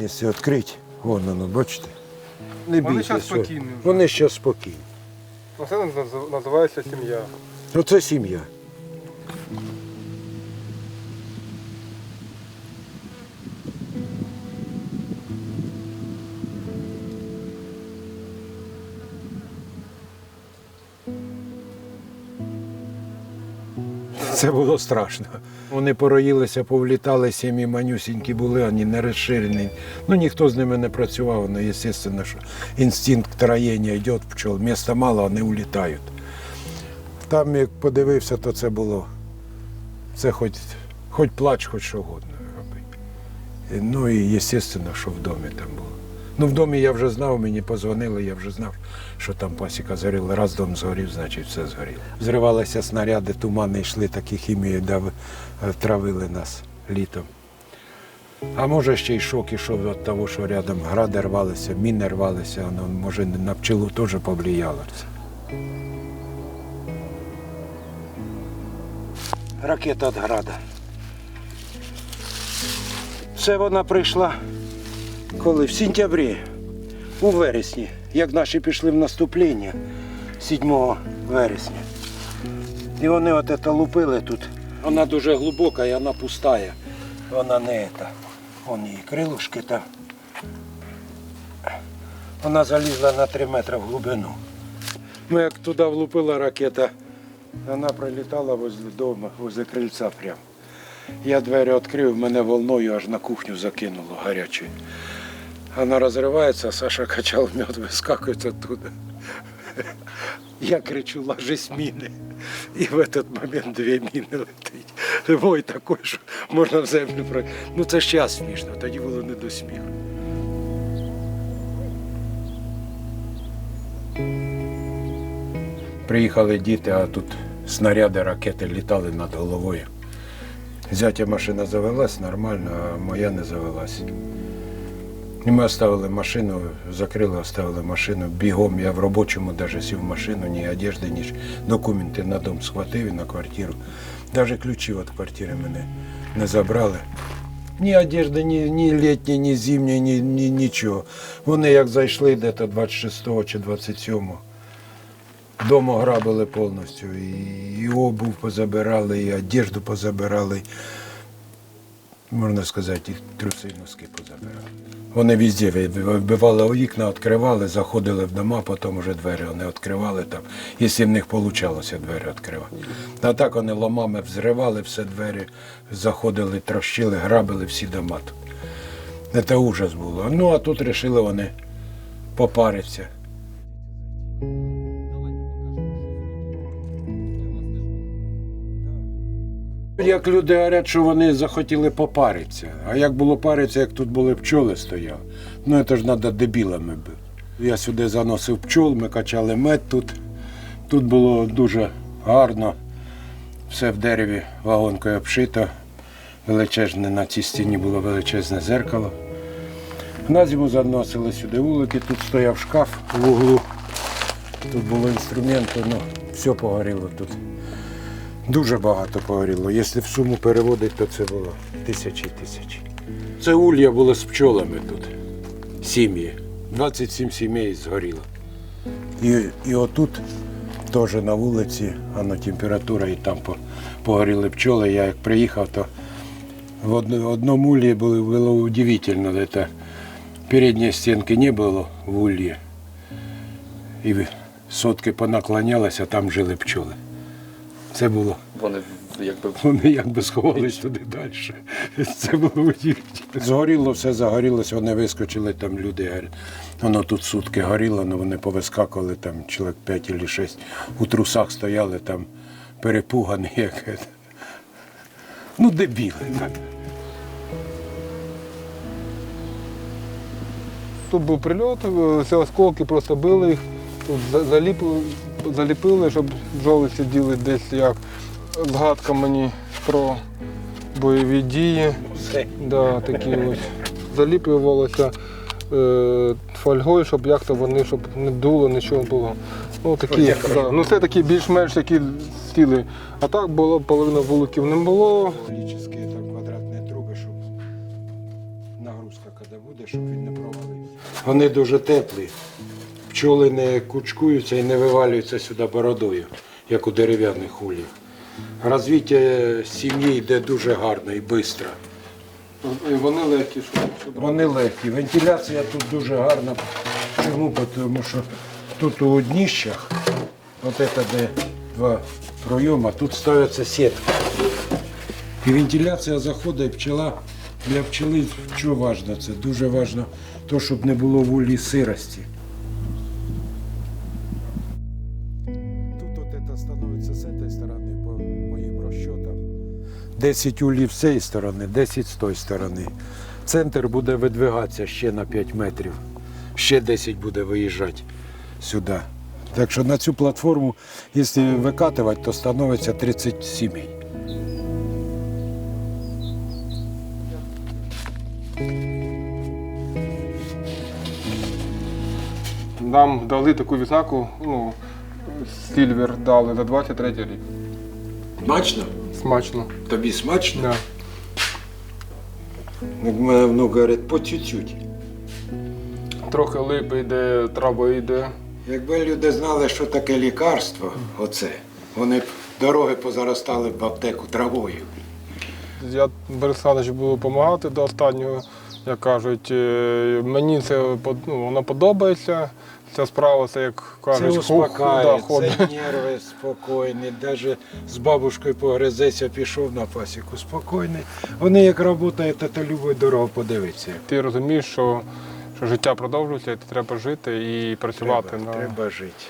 вікниці відкрити. Вон воно, бачите? Не Вони бійтеся. щас спокійні вже. Вони зараз спокійні. Оце називається сім'я. Оце сім'я. Це було страшно. Вони пороїлися, повлітали, сім'ї манюсінькі були, вони не розширені. Ну ніхто з ними не працював, ну, звісно, що інстинкт роєння йде пчол. Міста мало, вони улітають. Там, як подивився, то це було. Це хоч, хоч плач, хоч що угодно. Ну і звісно, що в домі там було. Ну, в домі я вже знав, мені позвонили, я вже знав, що там пасіка згоріла. Раз дом згорів, значить все згоріло. Зривалися снаряди, тумани йшли, такі хімії дав, е, травили нас літом. А може ще й шок ішов від того, що рядом гради рвалися, міни рвалися, воно може на пчелу теж повлияло. Ракета від града. Це вона прийшла коли? В сентябрі, у вересні, як наші пішли в наступлення 7 вересня. І вони от це лупили тут. Вона дуже глибока і вона пустая. Вона не ета. Вон її крилушки там. Вона залізла на 3 метри в глибину. Ми як туди влупила ракета, вона прилітала возле дому, возле крильця прямо. Я двері відкрив, мене волною аж на кухню закинуло гарячою. Вона розривається, а Саша качав мед, вискакує оттуда. Я кричу, ложись міни. І в этот момент дві міни летить. Вой такий, що можна в землю про. Ну це ж час смішно, тоді було не до сміху. Приїхали діти, а тут снаряди, ракети літали над головою. Зятя машина завелась нормально, а моя не завелась. І ми оставили машину, закрили, оставили машину. Бігом я в робочому навіть сів в машину, ні одежди, ні документи на дом схватив і на квартиру. Навіть ключі від квартири мене не забрали. Ні одежди, ні, ні літні, ні зимні, ні, ні, нічого. Вони як зайшли десь 26 чи 27 Дома грабили повністю. І, і обув позабирали, і одежду позабирали. Можна сказати, і труси позабирали. Вони везде вибивали вікна, відкривали, заходили в дома, потім вже двері вони відкривали там, якщо в них вийшло двері відкривати. А так вони ломами взривали все двері, заходили, трощили, грабили всі дома тут. Це ужас було. Ну а тут вирішили вони попаритися. Як люди говорять, що вони захотіли попаритися. А як було паритися, як тут були пчоли стояли. Ну це ж треба дебілами бути. Я сюди заносив пчол, ми качали мед тут. Тут було дуже гарно. Все в дереві вагонкою обшито. Величезне на цій стіні було величезне зеркало. На зиму заносили сюди вулики, тут стояв шкаф в углу. Тут було інструменти, ну, все погоріло тут. Дуже багато погоріло. Якщо в суму переводити, то це було тисячі тисячі. Це улья було з пчолами тут. Сім'ї. 27 сімей згоріло. І, і отут теж на вулиці, ано температура, і там по- погоріли пчоли. Я як приїхав, то в одно- одному ульї було, було удивительно. Это передньої стінки не було в ульї. І сотки понаклонялися, а там жили пчоли. Це було. Вони якби Вони якби сховались туди далі. Це було. Згоріло, все загорілося, вони вискочили, там люди воно тут сутки горіло, але вони повискакували, там чоловік 5 чи 6 у трусах стояли там перепугані, як. Ну, дебіли. Так. Тут був прильот, е, осколки просто били їх, тут за- заліпили, заліпили, щоб бджоли сиділи десь як згадка мені про бойові дії. Все. Да, такі ось. Заліплювалося е, фольгою, щоб як то вони щоб не дуло, нічого було. Ну, такі, да, ну це такі більш-менш такі стіли. А так було, половина вуликів не було. Логические там квадратные трубы, чтобы нагрузка, когда буде, щоб він не провалився. Вони дуже теплі. Пчоли не кучкуються і не вивалюються сюди бородою, як у дерев'яних улів. Розвиття сім'ї йде дуже гарно і швидко. І вони легкі, щоб Вони легкі. Вентиляція тут дуже гарна. Чому? Тому що тут у дніщах, от це де два пройома, тут ставиться сітка. І вентиляція заходить, і пчела. Для пчели що важливо? Це дуже важливо, то, щоб не було в улі сирості. 10 улів з цієї сторони, 10 з тої сторони. Центр буде видвигатися ще на 5 метрів. Ще 10 буде виїжджати сюди. Так що на цю платформу, якщо викатувати, то становиться 30 сімей. Нам дали таку відзнаку, ну, Сільвер дали за 23 рік. Смачно? Смачно. Тобі смачно? Да. Як мене внук говорить, по чуть-чуть. Трохи липи йде, трави йде. Якби люди знали, що таке лікарство, оце, вони б дороги позаростали б аптеку травою. Я Борисанович буду допомагати до останнього. Як кажуть, е, мені це под- ну, воно подобається. Ця справа, це як Це кажуть, ху- да, це нерви спокійні. Навіть з бабушкою погризеться, пішов на пасіку спокійний. Вони як працюють, то, любить дорогу подивитися. Ти розумієш, що, що життя продовжується, і треба жити і працювати. Треба, на... треба жити.